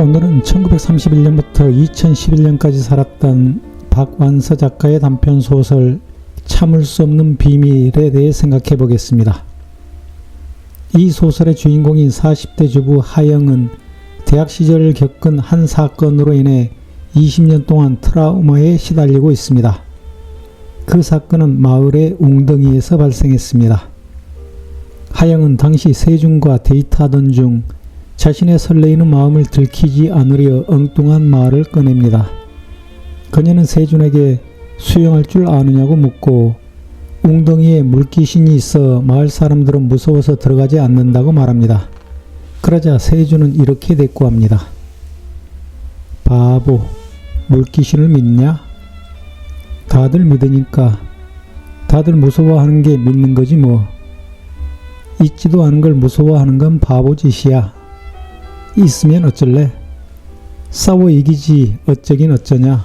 오늘은 1931년부터 2011년까지 살았던 박완서 작가의 단편 소설 참을 수 없는 비밀에 대해 생각해 보겠습니다. 이 소설의 주인공인 40대 주부 하영은 대학 시절을 겪은 한 사건으로 인해 20년 동안 트라우마에 시달리고 있습니다. 그 사건은 마을의 웅덩이에서 발생했습니다. 하영은 당시 세준과 데이트하던 중 자신의 설레이는 마음을 들키지 않으려 엉뚱한 말을 꺼냅니다. 그녀는 세준에게 수영할 줄 아느냐고 묻고 웅덩이에 물귀신이 있어 마을 사람들은 무서워서 들어가지 않는다고 말합니다. 그러자 세준은 이렇게 대꾸합니다. 바보, 물귀신을 믿냐? 다들 믿으니까 다들 무서워하는 게 믿는 거지 뭐. 있지도 않은 걸 무서워하는 건 바보 짓이야. 있으면 어쩔래? 싸워 이기지 어쩌긴 어쩌냐?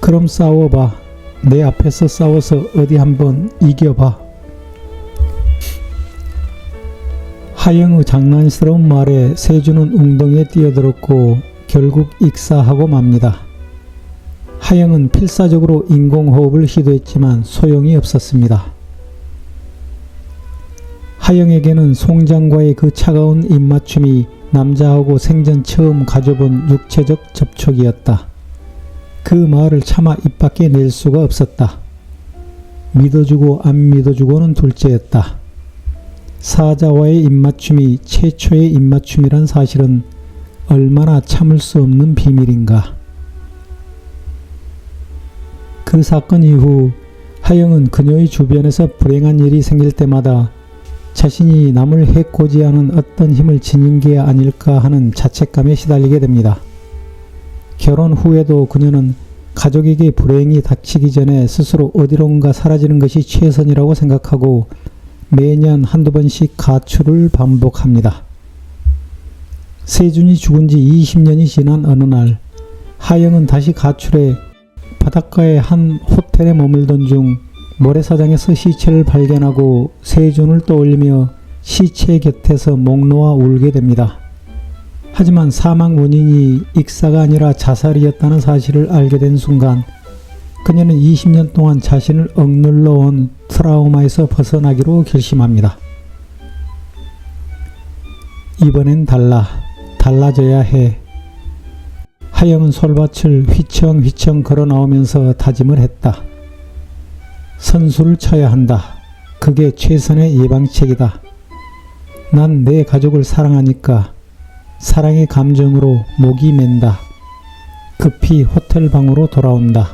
그럼 싸워봐. 내 앞에서 싸워서 어디 한번 이겨봐. 하영의 장난스러운 말에 세주는 웅덩이에 뛰어들었고 결국 익사하고 맙니다. 하영은 필사적으로 인공호흡을 시도했지만 소용이 없었습니다. 하영에게는 송장과의 그 차가운 입맞춤이 남자하고 생전 처음 가져본 육체적 접촉이었다. 그 말을 차마 입 밖에 낼 수가 없었다. 믿어주고 안 믿어주고는 둘째였다. 사자와의 입맞춤이 최초의 입맞춤이란 사실은 얼마나 참을 수 없는 비밀인가. 그 사건 이후 하영은 그녀의 주변에서 불행한 일이 생길 때마다 자신이 남을 해코지 하는 어떤 힘을 지닌 게 아닐까 하는 자책감에 시달리게 됩니다. 결혼 후에도 그녀는 가족에게 불행이 닥치기 전에 스스로 어디론가 사라지는 것이 최선이라고 생각하고 매년 한두 번씩 가출을 반복합니다. 세준이 죽은 지 20년이 지난 어느 날 하영은 다시 가출해 바닷가의 한 호텔에 머물던 중 모래사장에서 시체를 발견하고 세준을 떠올리며 시체 곁에서 목 놓아 울게 됩니다. 하지만 사망 원인이 익사가 아니라 자살이었다는 사실을 알게 된 순간 그녀는 20년 동안 자신을 억눌러 온 트라우마에서 벗어나기로 결심합니다. 이번엔 달라. 달라져야 해. 하영은 솔밭을 휘청휘청 걸어 나오면서 다짐을 했다. 선수를 쳐야 한다. 그게 최선의 예방책이다. 난 내 가족을 사랑하니까 사랑의 감정으로 목이 맨다. 급히 호텔 방으로 돌아온다.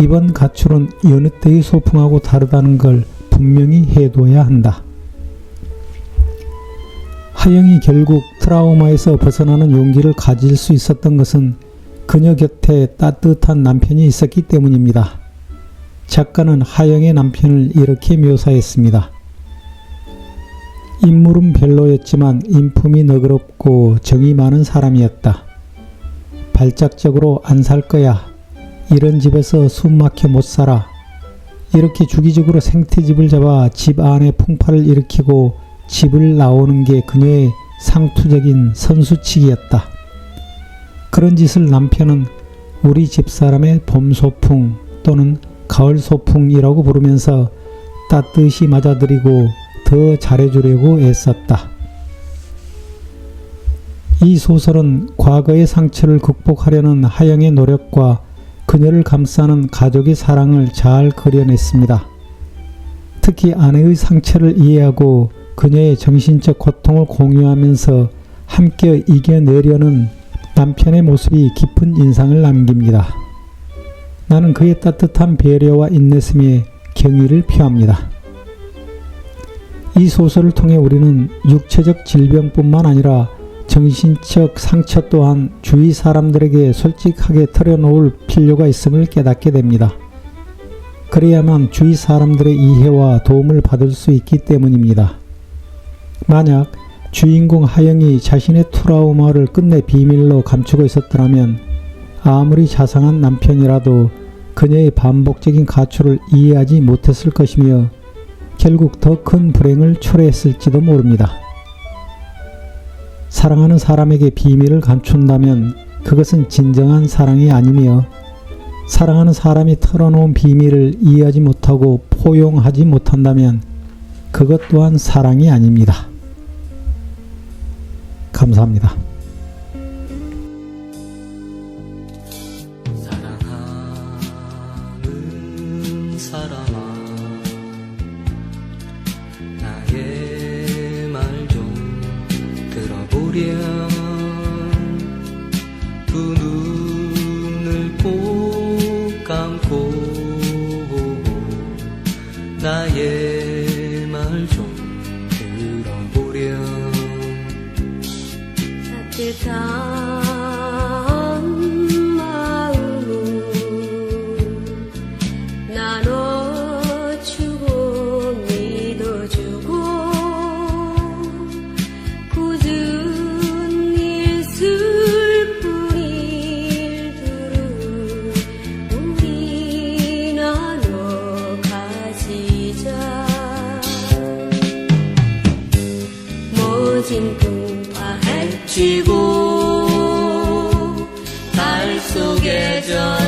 이번 가출은 여느 때의 소풍하고 다르다는 걸 분명히 해둬야 한다. 하영이 결국 트라우마에서 벗어나는 용기를 가질 수 있었던 것은 그녀 곁에 따뜻한 남편이 있었기 때문입니다. 작가는 하영의 남편을 이렇게 묘사했습니다. 인물은 별로였지만 인품이 너그럽고 정이 많은 사람이었다. 발작적으로 안 살 거야. 이런 집에서 숨 막혀 못 살아. 이렇게 주기적으로 생태집을 잡아 집 안에 풍파를 일으키고 집을 나오는 게 그녀의 상투적인 선수치기였다. 그런 짓을 남편은 우리 집사람의 봄소풍 또는 가을 소풍이라고 부르면서 따뜻이 맞아들이고 더 잘해주려고 애썼다. 이 소설은 과거의 상처를 극복하려는 하영의 노력과 그녀를 감싸는 가족의 사랑을 잘 그려냈습니다. 특히 아내의 상처를 이해하고 그녀의 정신적 고통을 공유하면서 함께 이겨내려는 남편의 모습이 깊은 인상을 남깁니다. 나는 그의 따뜻한 배려와 인내심에 경의를 표합니다. 이 소설을 통해 우리는 육체적 질병뿐만 아니라 정신적 상처 또한 주위 사람들에게 솔직하게 털어놓을 필요가 있음을 깨닫게 됩니다. 그래야만 주위 사람들의 이해와 도움을 받을 수 있기 때문입니다. 만약 주인공 하영이 자신의 트라우마를 끝내 비밀로 감추고 있었더라면 아무리 자상한 남편이라도 그녀의 반복적인 가출을 이해하지 못했을 것이며 결국 더 큰 불행을 초래했을지도 모릅니다. 사랑하는 사람에게 비밀을 감춘다면 그것은 진정한 사랑이 아니며 사랑하는 사람이 털어놓은 비밀을 이해하지 못하고 포용하지 못한다면 그것 또한 사랑이 아닙니다. 감사합니다. 나의 말 좀 들어보렴 진 풍파 헤치고 달 속에 저